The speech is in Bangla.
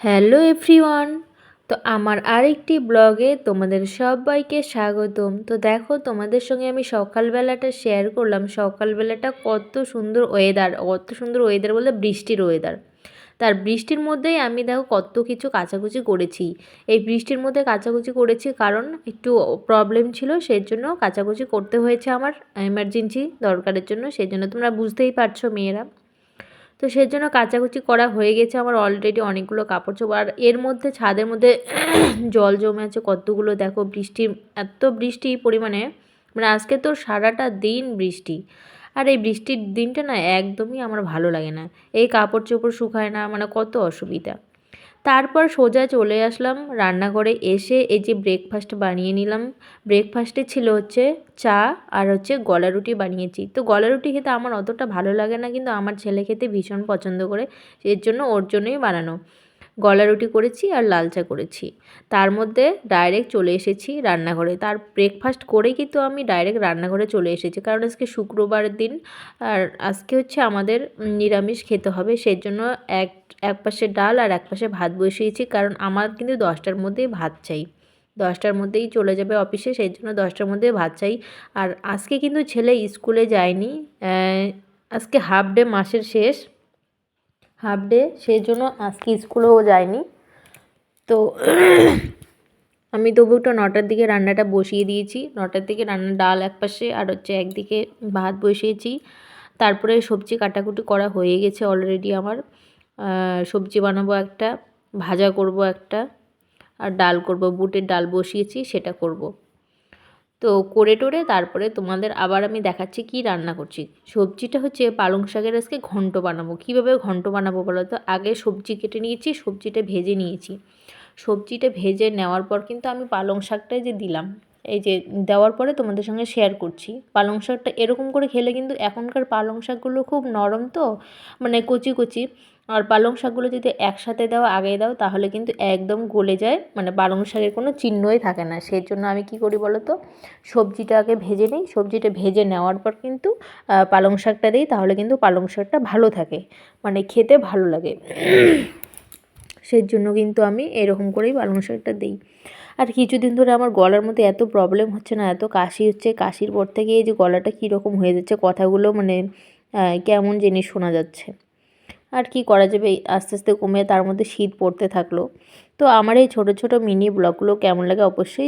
Hello everyone. তো আমার আরেকটি ব্লগে তোমাদের সবাইকে স্বাগতম। তো দেখো, তোমাদের সঙ্গে আমি সকালবেলাটা শেয়ার করলাম। সকালবেলাটা কত সুন্দর ওয়েদার কত সুন্দর ওয়েদার বলতে বৃষ্টির ওয়েদার তার বৃষ্টির মধ্যেই আমি দেখো কত কিছু কাচাকুচি করেছি। এই বৃষ্টির মধ্যে কাচাকুচি করেছি কারণ একটু প্রবলেম ছিল সেই জন্য কাচাকুচি করতে হয়েছে আমার এমার্জেন্সি দরকারের জন্য। সেই জন্য তোমরা বুঝতেই পারছ মেয়েরা। তো সেই জন্য কাচাকুচি করা হয়ে গেছে আমার অলরেডি অনেকগুলো কাপড় চোপড় আর এর মধ্যে ছাদের মধ্যে জল জমে আছে কতগুলো দেখো বৃষ্টি, এত বৃষ্টি পরিমাণে। মানে আজকে তো সারাটা দিন বৃষ্টি। আর এই বৃষ্টির দিনটা না একদমই আমার ভালো লাগে না। এই কাপড় চোপড় শুকায় না মানে কত অসুবিধা। তারপর সোজা চলে আসলাম রান্নাঘরে। এসে এই যে ব্রেকফাস্ট বানিয়ে নিলাম। ব্রেকফাস্টে ছিল হচ্ছে চা আর হচ্ছে গলা রুটি বানিয়েছি। তো গলা রুটি খেতে আমার অতটা ভালো লাগে না, কিন্তু আমার ছেলে খেতে ভীষণ পছন্দ করে। এর জন্য ওর জন্যই বানানো। গলা রুটি করেছি আর লাল চা করেছি। তার মধ্যে ডাইরেক্ট চলে এসেছি রান্নাঘরে। তার ব্রেকফাস্ট করেই কিন্তু আমি ডাইরেক্ট রান্নাঘরে চলে এসেছি। কারণ আজকে শুক্রবারের দিন আর আজকে হচ্ছে আমাদের নিরামিষ খেতে হবে। সেই জন্য এক এক পাশে ডাল আর এক পাশে ভাত বসিয়েছি। কারণ আমার কিন্তু দশটার মধ্যেই ভাত চাই। দশটার মধ্যেই চলে যাবে অফিসে সেই জন্য দশটার মধ্যে ভাত চাই। আর আজকে কিন্তু ছেলে স্কুলে যায়নি। আজকে হাফ ডে মাসের শেষ। হাফ ডে সেই জন্য আজকে স্কুলেও যায়নি তো আমি তবু একটু নটার দিকে রান্নাটা বসিয়ে দিয়েছি। নটার দিকে রান্না ডাল এক পাশে আর হচ্ছে একদিকে ভাত বসিয়েছি। তারপরে সবজি কাটাকুটি করা হয়ে গেছে অলরেডি আমার। সবজি বানাবো একটা, ভাজা করব একটা, আর ডাল করব। বুটের ডাল বসিয়েছি, সেটা করব। তো করে টোরে তারপরে তোমাদের আবার আমি দেখাচ্ছি কি রান্না করছি। সবজিটা হচ্ছে পালং শাকের আজকে ঘন্ট বানাবো। কীভাবে ঘন্ট বানাবো বলো তো? আগে সবজি কেটে নিয়েছি, সবজিটা ভেজে নিয়েছি। সবজিটা ভেজে নেওয়ার পর কিন্তু আমি পালং শাকটা যে দিলাম, এই যে দেওয়ার পরে তোমাদের সঙ্গে শেয়ার করছি। পালং শাকটা এরকম করে খেলে কিন্তু এখনকার পালং শাকগুলো খুব নরম তো মানে কচি কচি। আর পালং শাকগুলো যদি একসাথে দাও আগে দাও, তাহলে কিন্তু একদম গলে যায়। মানে পালং শাকের কোনো চিহ্নই থাকে না। সেই জন্য আমি কি করি বলো তো সবজিটা আগে ভেজে নিই। সবজিটা ভেজে নেওয়ার পর কিন্তু পালং শাকটা দিই, তাহলে কিন্তু পালং শাকটা ভালো থাকে। মানে খেতে ভালো লাগে। সেই জন্য কিন্তু আমি এরকম করেই পালং শাকটা দিই। আর কিছুদিন ধরে আমার গলার মধ্যে এত প্রবলেম হচ্ছে না, এত কাশি হচ্ছে। কাশির পর থেকে এই যে গলাটা কীরকম হয়ে যাচ্ছে, কথাগুলো মানে কেমন জিনিস শোনা যাচ্ছে। আর কি করা যাবে? আস্তে আস্তে কমে তার মধ্যে শীত পড়তে থাকল। তো আমার এই ছোটো ছোটো মিনি ব্লগগুলো কেমন লাগে অবশ্যই